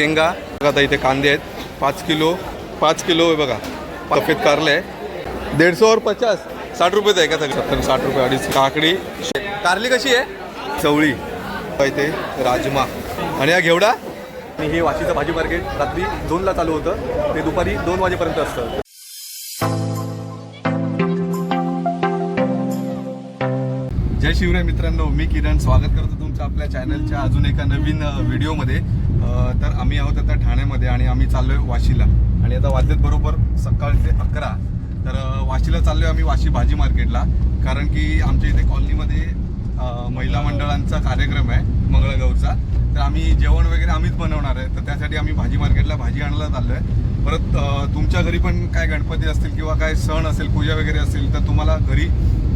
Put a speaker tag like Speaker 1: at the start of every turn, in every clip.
Speaker 1: शेंगा. बघा आता इथे कांदे आहेत. पाच किलो पाच किलो आहे बघा. सफेद कारले. आहे दीडशेवर पचास. साठ रुपयेच आहे का सगळं सत्तर साठ रुपये. अडीच. काकडी. कारली कशी आहे? चवळी. इथे राजमा. आणि हा घेवडा? आणि हे वाशीचं भाजी मार्केट रात्री दोनला चालू होतं. ते दुपारी दोन वाजेपर्यंत असतं. जय शिवराय मित्रांनो मी किरण. स्वागत करतो तुमचं आपल्या चॅनलच्या अजून एका नवीन व्हिडिओमध्ये तर आम्ही आहोत आता ठाण्यामध्ये आणि आम्ही चाललोय वाशीला. आणि आता वाजलेत बरोबर सकाळचे अकरा. तर वाशीला चाललोय आम्ही वाशी भाजी मार्केटला. कारण की आमच्या इथे कॉलनीमध्ये महिला मंडळांचा कार्यक्रम आहे मंगळागौरचा तर आम्ही जेवण वगैरे आम्हीच बनवणार आहे. तर त्यासाठी आम्ही भाजी मार्केटला भाजी आणायला चाललो आहे परत तुमच्या घरी पण काय गणपती असतील किंवा काय सण असेल पूजा वगैरे असेल तर तुम्हाला घरी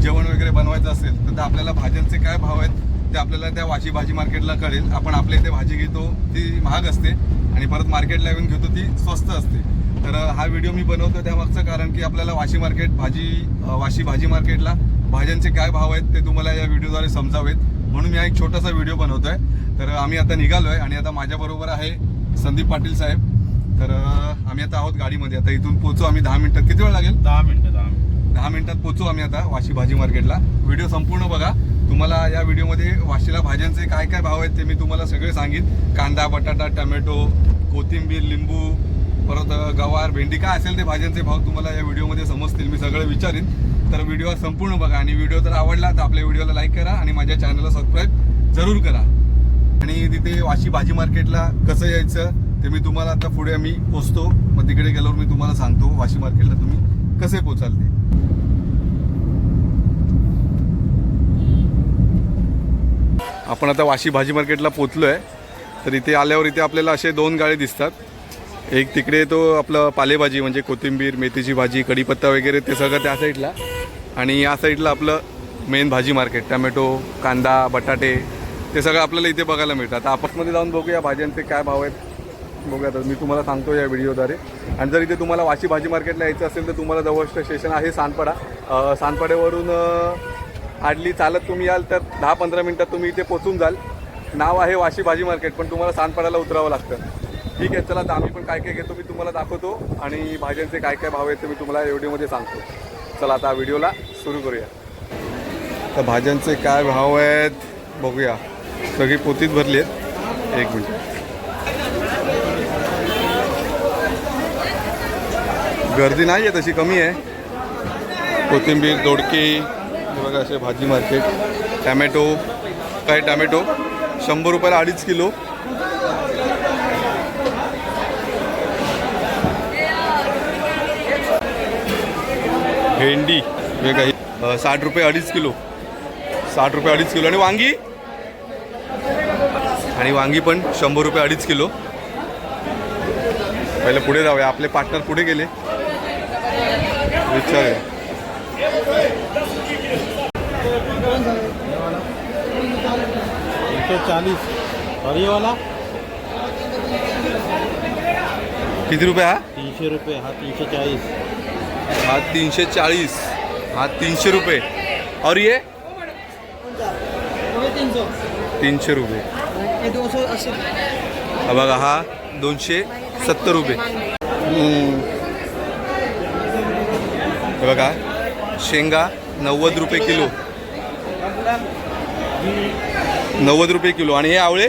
Speaker 1: जेवण वगैरे बनवायचं असेल तर आपल्याला भाज्यांचे काय भाव आहेत ते आपल्याला त्या वाशी भाजी मार्केटला कळेल. आपण आपल्या इथे भाजी घेतो ती महाग असते आणि परत मार्केटला येऊन घेतो ती स्वस्त असते. तर हा व्हिडिओ मी बनवतो त्यामागचं कारण की आपल्याला वाशी मार्केट भाजी वाशी भाजी मार्केटला भाज्यांचे काय भाव आहेत ते तुम्हाला या व्हिडिओद्वारे समजावेत. म्हणून मी हा एक छोटासा व्हिडिओ बनवतो आहे तर आम्ही आता निघालो आहे आणि आता माझ्याबरोबर आहे संदीप पाटील साहेब. तर आम्ही आता आहोत गाडीमध्ये. आता इथून पोहोचू आम्ही. दहा मिनिटात किती वेळ लागेल?
Speaker 2: दहा मिनिटं दहा मिनिटं.
Speaker 1: दहा मिनिटात पोहोचू आम्ही आता वाशी भाजी मार्केटला. व्हिडिओ संपूर्ण बघा. तुम्हाला या व्हिडिओमध्ये वाशीला भाज्यांचे काय काय भाव आहेत ते मी तुम्हाला सगळे सांगेन. कांदा बटाटा टमॅटो कोथिंबीर लिंबू परत गवार भेंडी काय असेल ते भाज्यांचे भाव तुम्हाला या व्हिडिओमध्ये समजतील. मी सगळं विचारीन. तर व्हिडिओ संपूर्ण बघा. आणि व्हिडिओ जर आवडला तर आपल्या व्हिडिओला लाईक करा आणि माझ्या चॅनलला सबस्क्राईब जरूर करा. आणि तिथे वाशी भाजी मार्केटला कसं यायचं ते मी तुम्हाला आता पुढे मी पोचतो. मग तिकडे गेल्यावर मी तुम्हाला सांगतो. वाशी मार्केटला तुम्ही कसे पोचाल ते? आपण आता वाशी भाजी मार्केटला पोचलो आहे तर इथे आल्यावर इथे आपल्याला असे दोन गाळे दिसतात. एक तिकडे तो आपलं पालेभाजी म्हणजे कोथिंबीर मेथीची भाजी कढीपत्ता वगैरे ते सगळं त्या साईडला. आणि या साईडला आपलं मेन भाजी मार्केट टमॅटो कांदा बटाटे ते सगळं आपल्याला इथे बघायला मिळतं. आता आपसमध्ये जाऊन बघूया भाज्यांचे काय भाव आहेत. बघूया तर मी तुम्हाला सांगतो या व्हिडिओद्वारे. आणि जर इथे तुम्हाला वाशी भाजी मार्केटला यायचं असेल तर तुम्हाला जवळचं स्टेशन आहे सानपाडा सानपाड्यावरून आडली चालत तुम्ही याल तर दहा पंधरा मिनटात तुम्ही इथे पोचून जाल. नाव आहे वाशी भाजी मार्केट पण तुम्हाला सानपाड्याला उतरावं लागतं. ठीक आहे चला तर आम्ही पण काय काय घेतो मी तुम्हाला दाखवतो आणि भाज्यांचे काय काय भाव आहेत ते मी तुम्हाला एवढीमध्ये व्हिडिओमध्ये सांगतो. चला आता व्हिडिओला सुरू करूया. तर भाज्यांचे काय भाव आहेत बघूया. सगळी पोतीत भरली आहेत. एक मिनिट. गर्दी नाही आहे तशी कमी आहे. कोथिंबीर दोडके हे बघा असे भाजी मार्केट. टॅमॅटो काय टॅमॅटो? शंभर रुपयाला अडीच किलो. भेंडी हे काही साठ रुपये अडीच किलो. साठ रुपये अडीच किलो. आणि वांगी? आणि वांगी पण शंभर रुपये अडीच किलो. पहिले पुढे जाऊया. आपले पार्टनर पुढे गेले. विचारूया
Speaker 2: तीन सौ चालीस। और ये वाला?
Speaker 1: किती रुपये हा?
Speaker 2: तीनशे रुपये हा तीनशे चाळीस
Speaker 1: हा तीनशे चाळीस हा तीनशे रुपये और ये? तीनशे रुपये हा बघा हा दोनशे सत्तर रुपये हम्म. हे बघा शेंगा नव्वद रुपये किलो. नव्वद रुपये किलो. आणि हे आवळे?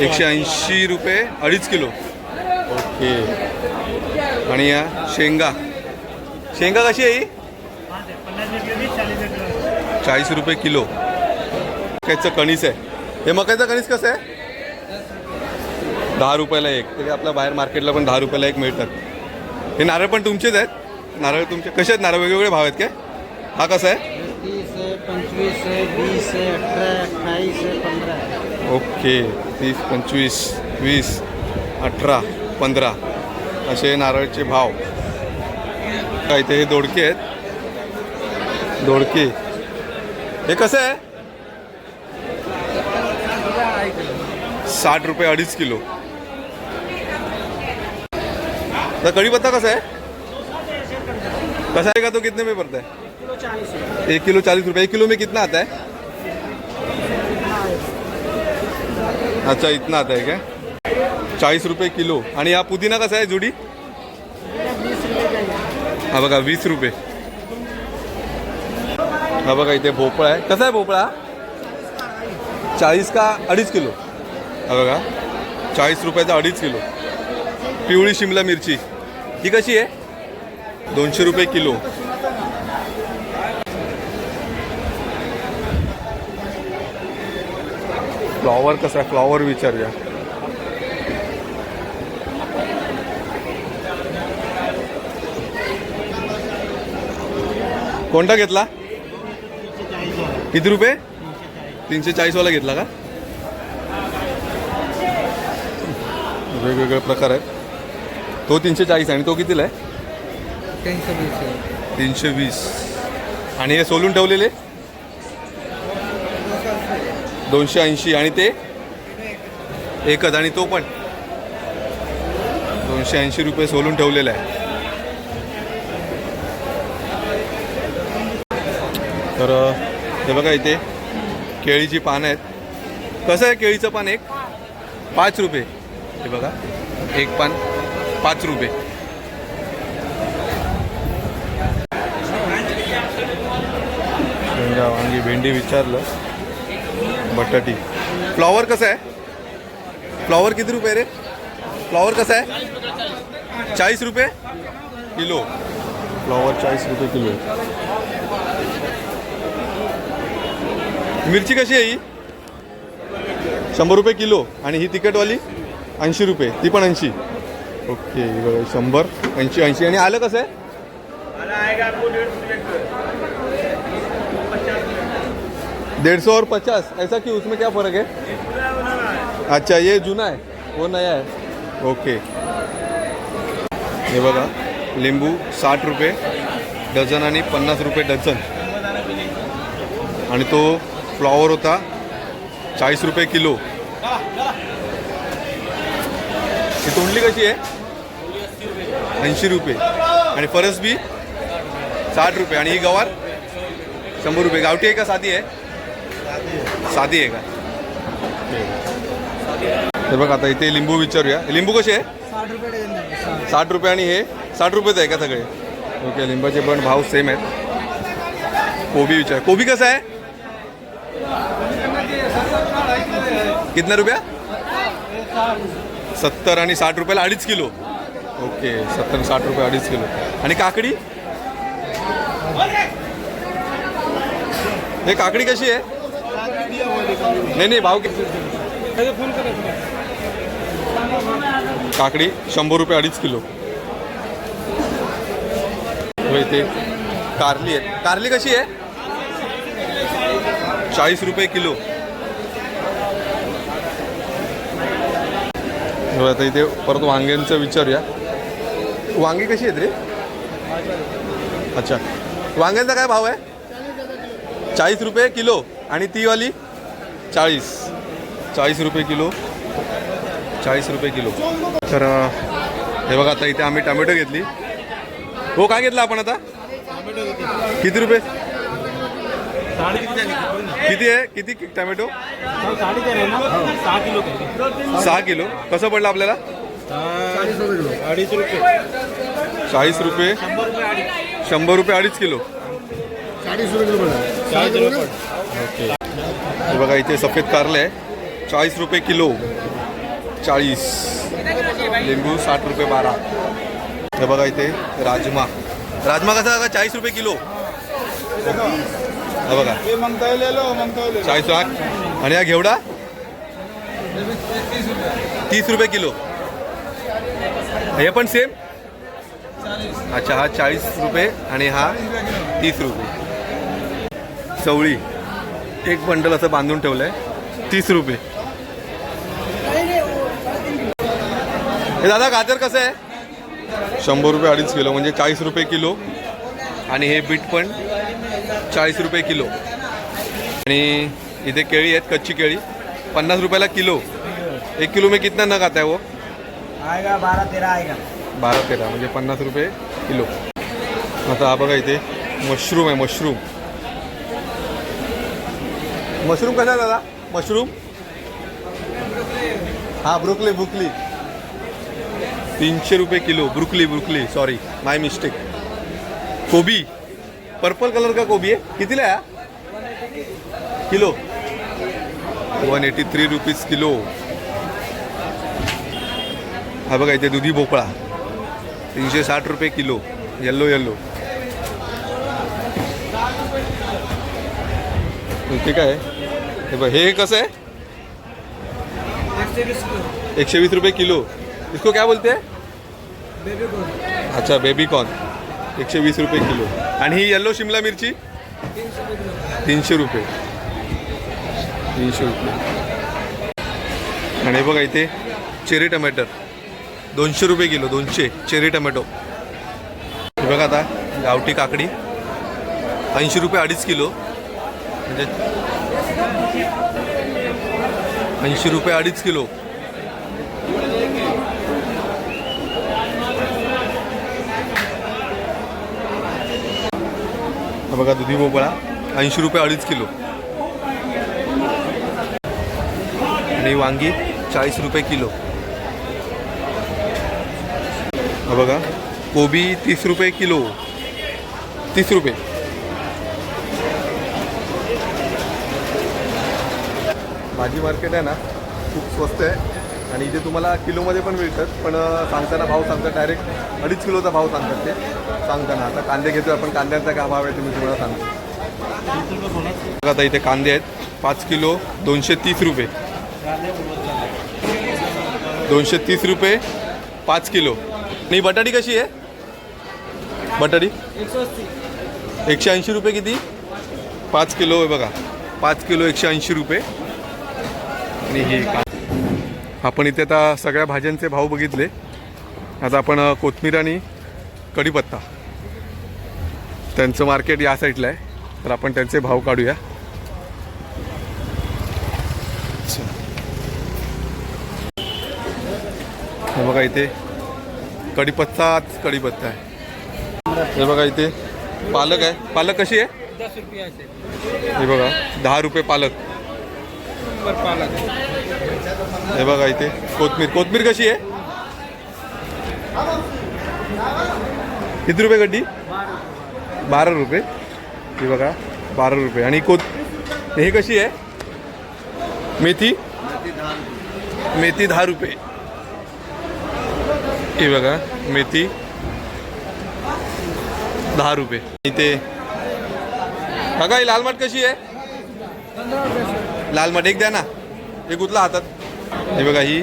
Speaker 1: एकशे ऐंशी रुपये अडीच किलो. ओके. आणि या शेंगा. शेंगा कशी आहे चाळीस रुपये किलो. मकाईचं कणीस आहे. हे मकाईचं कणीस कसं आहे? दहा रुपयाला एक. ते आपल्या बाहेर मार्केटला पण दहा रुपयाला एक मिळतात. हे नारळ पण तुमचेच आहेत? नारळ तुमचे कसे आहेत नारळ? वेगवेगळे भाव आहेत काय? हा कसा आहे?
Speaker 3: तीस पंचवीस अट्ठाईस है पंद्रह है
Speaker 1: ओके. तीस पंचवीस वीस अठरा पंधरा. असे नारळचे भाव. का इथे हे दोडके आहेत. दोडके. हे कसं आहे? साठ रुपये अडीच किलो. तर कढीपत्ता कसा आहे? कसा आहे का तो? कितने में पड़ता है? एक किलो चालीस रुपये. एक किलो में कितना आता है? अच्छा इथनं आता आहे क्या? चाळीस रुपये किलो. आणि हा पुदिना कसा आहे जुडी? हा बघा वीस रुपये. हा बघा इथे भोपळा आहे. कसा आहे भोपळा? चाळीस का अडीच किलो? हा बघा चाळीस रुपयाचा अडीच किलो. पिवळी शिमला मिरची. ही कशी आहे? दोनशे रुपये किलो. फ्लॉवर कसा आहे? फ्लॉवर विचारूया. कोणता घेतला? किती रुपये? तीनशे चाळीसवाला घेतला का? वेगवेगळे प्रकार आहेत. तो तीनशे चाळीस आणि तो कितीला आहे?
Speaker 3: तीनशे वीस आहे.
Speaker 1: तीनशे वीस. आणि हे सोलून ठेवलेले? दोनशे ऐंशी. आणि ते? एकच. आणि तो पण? दोनशे ऐंशी रुपये सोलून ठेवलेला आहे. तर अ, हे बघा इथे. केळीची पानं आहेत. कसं आहे केळीचं पान एक? पाच रुपये. हे बघा. एक पान. पाच रुपये. शेंगा वांगी भेंडी विचारलं. बटाटी. फ्लॉवर कसं आहे? फ्लॉवर किती रुपये रे? फ्लॉवर कसं आहे? चाळीस रुपये? किलो फ्लॉवर चाळीस रुपये किलो आहे. मिरची कशी आहे ही? शंभर रुपये किलो. आणि ही तिखटवाली ऐंशी रुपये. ती पण ऐंशी. ओके शंभर ऐंशी ऐंशी. आणि आलं कसं आहे? डेढ़ सौ और पचास. ऐसा क्यों? उसमें क्या फ़र्क है? अच्छा ये जुना है। वो नया है। ओके. हे बघा लिंबू साठ रुपये डझन आणि पन्नास रुपये डझन. आणि तो फ्लॉवर होता चाळीस रुपये किलो. ही तोंडली कशी आहे? ऐंशी रुपये. आणि फरस बी साठ रुपये. आणि ही गवार शंभर रुपये. गावठी आहे का? साधी आहे? साधी आहे का? हे बघ आता इथे लिंबू विचारूया. लिंबू कसे आहे?
Speaker 3: साठ रुपये साठ
Speaker 1: रुपये आणि हे साठ रुपयेच आहे का सगळे? ओके लिंबाचे पण भाव सेम आहेत. कोबी विचार. कोबी कसं आहे? कितना रुपया? सत्तर आणि साठ रुपयाला अडीच किलो. ओके सत्तर आणि साठ रुपये अडीच किलो. आणि काकडी? हे काकडी कशी आहे? नाही नाही भाव किती? काकडी शंभर रुपये अडीच किलो. हो इथे कारली आहे. कारली कशी आहे? चाळीस रुपये किलो. हो आता इथे परत वांग्यांचं विचारूया वांगी कशी आहेत रे? अच्छा. वांग्यांचा काय भाव आहे? चाळीस रुपये किलो. आणि ती वाली? चाळीस. चाळीस रुपये किलो. चाळीस रुपये किलो. तर हे बघा आता इथे आम्ही टोमॅटो घेतली. हो काय घेतला आपण आता? किती रुपये? किती आहे? किती टॅमॅटो?
Speaker 2: सहा किलो.
Speaker 1: सहा किलो कसं पडलं आपल्याला?
Speaker 2: अडीच रुपये
Speaker 1: चाळीस रुपये.
Speaker 2: शंभर रुपये अडीच
Speaker 1: किलो.
Speaker 2: चाळीस रुपये
Speaker 1: ओके हे बघा इथे सफेद कारले आहे. चाळीस रुपये किलो. चाळीस. लिंबू साठ रुपये बारा. हे बघा इथे राजमा. राजमा कसा बघा चाळीस रुपये किलो. हा बघा.
Speaker 2: हे म्हणता येईल म्हणता येईल
Speaker 1: चाळीस लाख आणि हा घेवडा? तीस रुपये किलो. हे पण सेम अच्छा हा चाळीस रुपये आणि हा तीस रुपये. चवळी. एक बंडल असं बांधून ठेवलं आहे तीस रुपये. हे दादा गाजर कसं आहे? शंभर रुपये अडीच किलो म्हणजे चाळीस रुपये किलो. आणि हे बीट पण चाळीस रुपये किलो. आणि इथे केळी आहेत कच्ची केळी. पन्नास रुपयाला किलो. एक किलो में कितना नग आता है वो?
Speaker 3: आएगा बारह तेरह आएगा.
Speaker 1: बारा तेरा म्हणजे पन्नास रुपये किलो. आता हा बघा इथे मशरूम आहे मशरूम. मशरूम कसा आहे दादा? मशरूम? हा ब्रुकली ब्रुकली. तीनशे रुपये kilo broccoli broccoli sorry my mistake कोबी? पर्पल कलर का कोबी आहे कितीला आहे हा? Kilo? One eighty three rupees kilo. हा बघा इथे दुधी भोपळा. तीनशे साठ रुपये किलो. येल्लो येल्लो इथे काय? हे बघ हे कसं आहे? एकशे वीस रुपये किलो. इसको क्या बोलते हैं? अच्छा बेबी कॉर्न. एकशे वीस रुपये किलो. आणि ही येल्लो शिमला मिरची? तीनशे रुपये. तीनशे रुपये. आणि बघा इथे चेरी टमॅटर दोनशे रुपये किलो दोनशे चेरी टमॅटो हे बघा आता गावठी काकडी. ऐंशी रुपये अडीच किलो. म्हणजे ऐंशी रुपये अडीच किलो. बघा दुधी भोपळा ऐंशी रुपये अडीच किलो. आणि वांगी चाळीस रुपये किलो. हा बघा कोबी तीस रुपये किलो. तीस रुपये. भाजी मार्केट आहे ना खूप स्वस्त आहे. आणि इथे तुम्हाला किलोमध्ये पण मिळतात. पण सांगताना भाव सांगतात डायरेक्ट अडीच किलोचा भाव सांगतात ते. सांगताना. आता कांदे घेतो आपण. कांद्यांचा काय भाव आहे तुम्ही तुम्हाला सांगतो. बघा आता इथे कांदे आहेत. पाच किलो दोनशे तीस रुपये. दोनशे तीस रुपये पाच किलो. आणि बटाटी कशी आहे? बटाटी? एकशे ऐंशी रुपये किती? पाच किलो आहे बघा. पाच किलो एकशे ऐंशी रुपये. आणि हे आपण इथे आता सगळ्या भाज्यांचे भाव बघितले. आता आपण कोथमीर आणि कढीपत्ता. त्यांचं मार्केट या साईडला आहे. तर आपण त्यांचे भाव काढूया. अच्छा. हे बघा इथे. कढीपत्ताच कढीपत्ता आहे. हे बघा इथे. पालक आहे. पालक कशी आहे? हे बघा. दहा रुपये पालक.
Speaker 3: पर पालक
Speaker 1: हे बघा इथे कोथमीर. कोथमीर कशी आहे? किती रुपये गड्डी? बारा रुपये. ही बघा बारा रुपये. आणि कोथ हे कशी आहे? मेथी? मेथी दहा रुपये. हे बघा मेथी दहा रुपये. इथे बघा ही लाल माठ कशी आहे? लाल मठ एक द्या ना. एक उचला हातात? हे बघा ही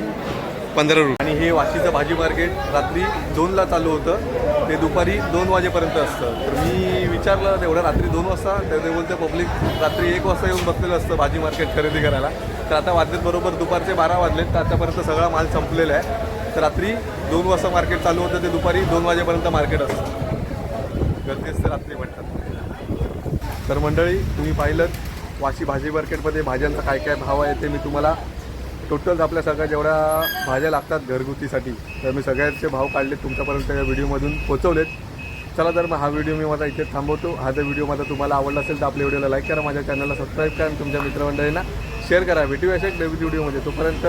Speaker 1: पंधरा रुपये. आणि हे वाशीचं भाजी मार्केट रात्री दोनला चालू होतं. ते दुपारी दोन वाजेपर्यंत असतं. तर मी विचारलं तेवढं रात्री दोन वाजता? तर ते बोलते पब्लिक रात्री एक वाजता येऊन बसलेलं असतं भाजी मार्केट खरेदी करायला. तर आता वाजलेत बरोबर दुपारचे बारा वाजलेत. तर आतापर्यंत सगळा माल संपलेला आहे. तर रात्री दोन वाजता मार्केट चालू होतं. ते दुपारी दोन वाजेपर्यंत मार्केट असतं. गर्दी असतं रात्री म्हणतात तर मंडळी तुम्ही पाहिलं वाशी भाजी मार्केटमध्ये भाज्यांचा काय काय भाव आहे ते मी तुम्हाला टोटल आपल्या सगळ्या जेवढ्या भाज्या लागतात घरगुतीसाठी तर मी सगळ्याचे भाव काढले तुमच्यापर्यंत या व्हिडिओमधून पोचवलेत. चला तर मग हा व्हिडिओ मी माझा इथे थांबवतो. हा जर व्हिडिओ माझा तुम्हाला आवडला असेल तर आपल्या व्हिडिओला लाईक करा माझ्या चॅनलला सबस्क्राईब करा आणि तुमच्या मित्रमंडळींना शेअर करा. भेटूया अशा एक नवीन व्हिडिओमध्ये. तोपर्यंत